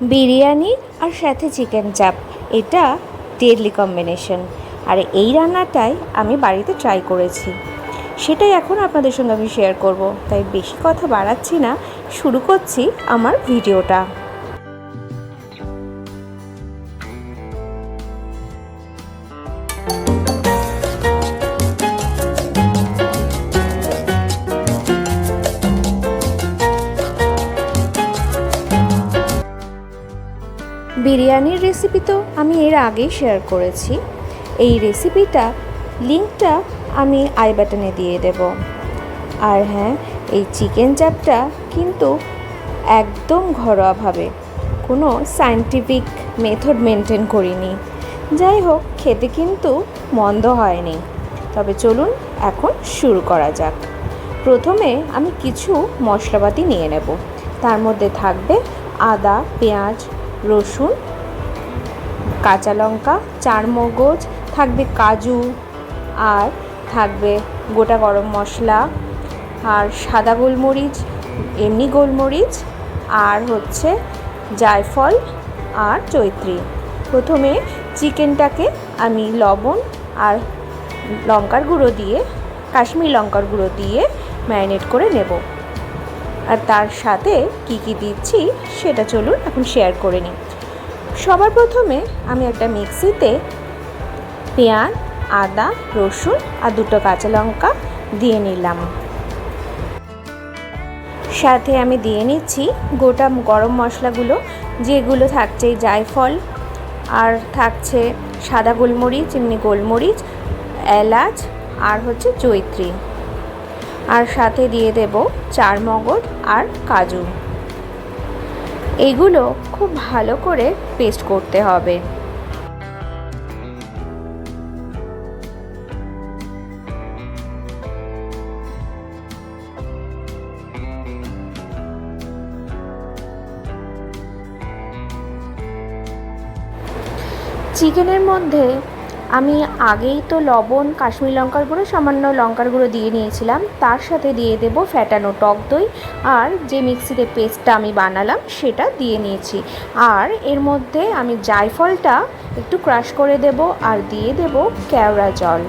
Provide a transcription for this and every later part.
বিরিয়ানি আর সাথে চিকেন চাপ এটা ডেডলি কম্বিনেশন আর এই রান্নাটাই আমি বাড়িতে ট্রাই করেছি। সেটাই এখন আপনাদের সঙ্গে আমি শেয়ার করব। তাই বেশি কথা বাড়াচ্ছি না। শুরু করছি আমার ভিডিওটা। বিরিয়ানির রেসিপি তো আমি এর আগেই শেয়ার করেছি। এই রেসিপিটা লিঙ্কটা আমি আই বাটনে দিয়ে দেব। আর হ্যাঁ এই চিকেন চাপটা কিন্তু একদম ঘরোয়াভাবে, কোনো সায়েন্টিফিক মেথড মেনটেন করিনি। যাই হোক, খেতে কিন্তু মন্দ হয়নি। তবে চলুন এখন শুরু করা যাক। প্রথমে আমি কিছু মশলাপাতি নিয়ে নেব। তার মধ্যে থাকবে আদা, পেঁয়াজ রসুন, কাঁচা লঙ্কা চার মগজ থাকবে কাজু আর থাকবে গোটা গরম মশলা আর সাদা গোলমরিচ, এমনি গোলমরিচ আর হচ্ছে জায়ফল আর চৈত্রী। প্রথমে চিকেনটাকে আমি লবণ আর লঙ্কার গুঁড়ো দিয়ে, কাশ্মীর লঙ্কার গুঁড়ো দিয়ে ম্যারিনেট করে নেব। আর তার সাথে কি কি দিচ্ছি সেটা চলুন এখন শেয়ার করে নিই। সবার প্রথমে আমি একটা মিক্সিতে পেঁয়াজ, আদা, রসুন আর দুটো কাঁচা লঙ্কা দিয়ে নিলাম। সাথে আমি দিয়ে নিচ্ছি গোটা গরম মশলাগুলো, যেগুলো থাকছে জায়ফল আর থাকছে সাদা গোলমরিচ, এমনি গোলমরিচ, এলাচ আর হচ্ছে জৈত্রী আর সাথে দিয়ে দেব চার মগজ আর কাজু। এগুলো খুব ভালো করে পেস্ট করতে হবে। চিকেনের মধ্যে আমি আগেই তো লবণ, কাশ্মীর লঙ্কার গুঁড়ো, সামান্য লঙ্কার গুঁড়ো দিয়ে নিয়েছিলাম। তার সাথে দিয়ে দেব ফ্যাটানো টক দই। আর যে মিক্সিতে পেস্টটা আমি বানালাম, সেটা দিয়ে নিয়েছি। আর এর মধ্যে আমি জায়ফলটা একটু ক্রাশ করে দেব আর দিয়ে দেব কেওড়া জল।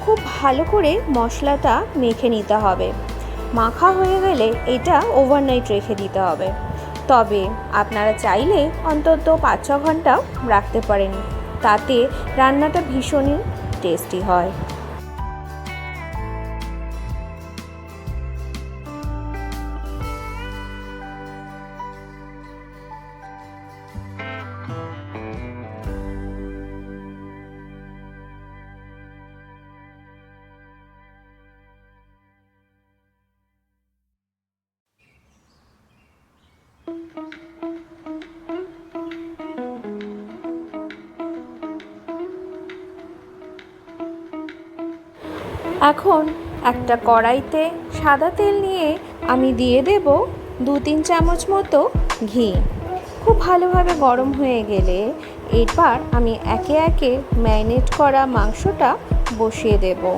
খুব ভালো করে মশলাটা মেখে নিতে হবে। মাখা হয়ে গেলে এটা ওভারনাইট রেখে দিতে হবে। তবে আপনারা চাইলে অন্তত পাঁচ ছ ঘন্টাও রাখতে পারেন। তাতে রান্নাটা ভীষণই টেস্টি হয়। এখন একটা কড়াইতে সাদা তেল নিয়ে আমি দিয়ে দেব দু তিন চামচ মতো ঘি। খুব ভালোভাবে গরম হয়ে গেলে এরপর আমি একে একে ম্যারিনেট করা মাংসটা বসিয়ে দেবো।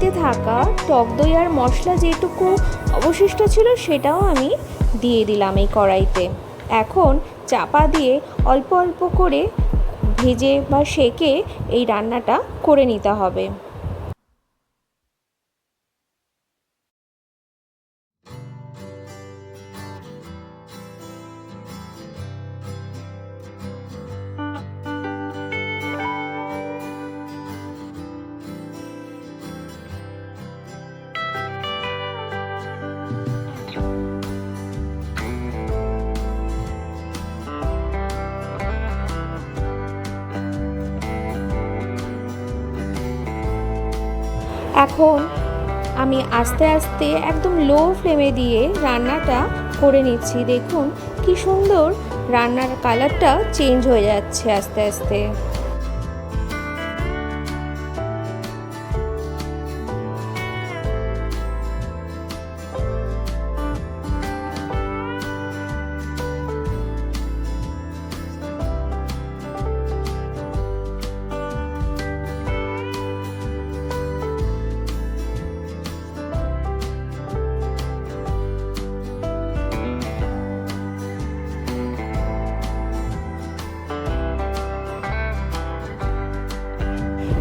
বেঁচে থাকা টক দই আর মশলা যেটুকু অবশিষ্ট ছিল সেটাও আমি দিয়ে দিলাম এই কড়াইতে। এখন চাপা দিয়ে অল্প অল্প করে ভেজে বা সেকে এই রান্নাটা করে নিতে হবে। এখন আমি আস্তে আস্তে একদম লো ফ্লেমে দিয়ে রান্নাটা করে নিচ্ছি। দেখুন কি সুন্দর রান্নার কালারটা চেঞ্জ হয়ে যাচ্ছে আস্তে আস্তে।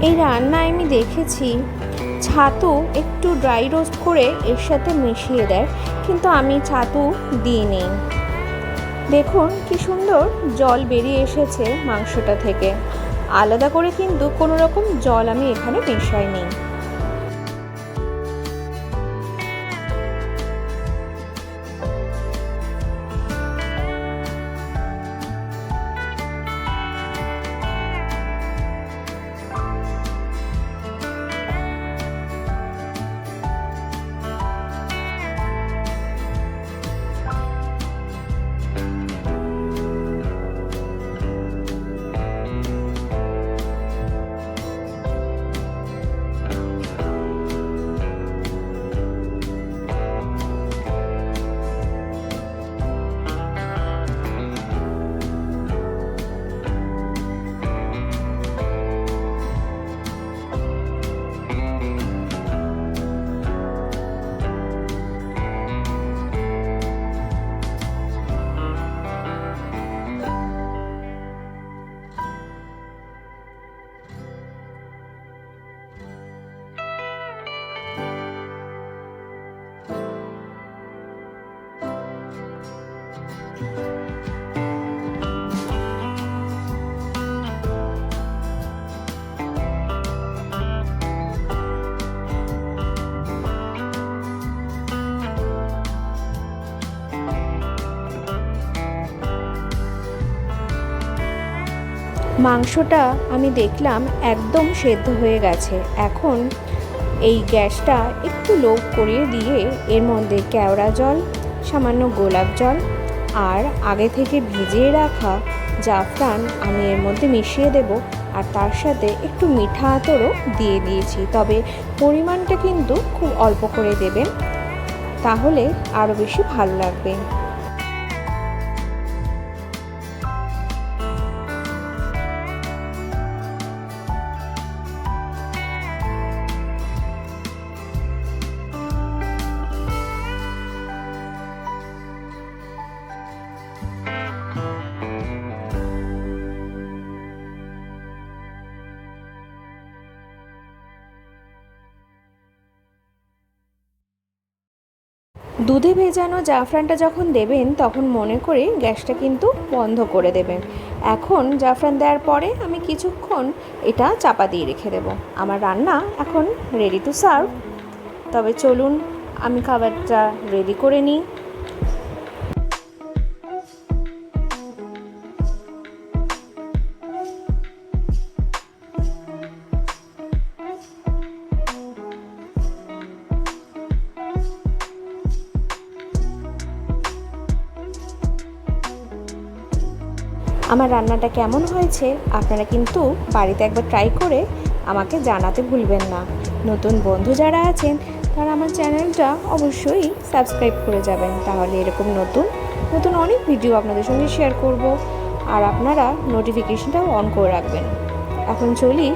এই রান্নায় আমি দেখেছি ছাতু একটু ড্রাই রোস্ট করে এর সাথে মিশিয়ে দেয়, কিন্তু আমি ছাতু দিই দিইনি। দেখুন কি সুন্দর জল বেরিয়ে এসেছে মাংসটা থেকে। আলাদা করে কিন্তু কোনো রকম জল আমি এখানে মেশাইনি। মাংসটা আমি দেখলাম একদম সেদ্ধ হয়ে গেছে। এখন এই গ্যাসটা একটু লো করিয়ে দিয়ে এর মধ্যে কেওড়া জল, সামান্য গোলাপ জল আর আগে থেকে ভিজিয়ে রাখা জাফরান আমি এর মধ্যে মিশিয়ে দেব আর তার সাথে একটু মিঠা আতরও দিয়ে দিয়েছি। তবে পরিমাণটা কিন্তু খুব অল্প করে দেবেন, তাহলে আরও বেশি ভালো লাগবে। দুধে ভেজানো জাফরানটা যখন দেবেন, তখন মনে করে গ্যাসটা কিন্তু বন্ধ করে দেবেন। এখন জাফরান দেওয়ার পরে আমি কিছুক্ষণ এটা চাপা দিয়ে রেখে দেব। আমার রান্না এখন রেডি টু সার্ভ তবে চলুন, আমি খাবারটা রেডি করে নিই। আমার রান্নাটা কেমন হয়েছে আপনারা কিন্তু বাড়িতে একবার ট্রাই করে আমাকে জানাতে ভুলবেন না। নতুন বন্ধু যারা আছেন, তারা আমার চ্যানেলটা অবশ্যই সাবস্ক্রাইব করে যাবেন। তাহলে এরকম নতুন নতুন অনেক ভিডিও আপনাদের সঙ্গে শেয়ার করব আর আপনারা নোটিফিকেশনটাও অন করে রাখবেন। এখন চলি,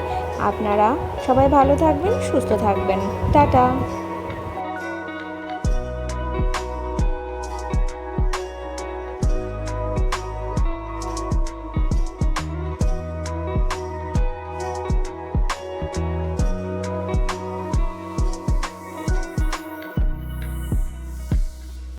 আপনারা সবাই ভালো থাকবেন, সুস্থ থাকবেন। টাটা!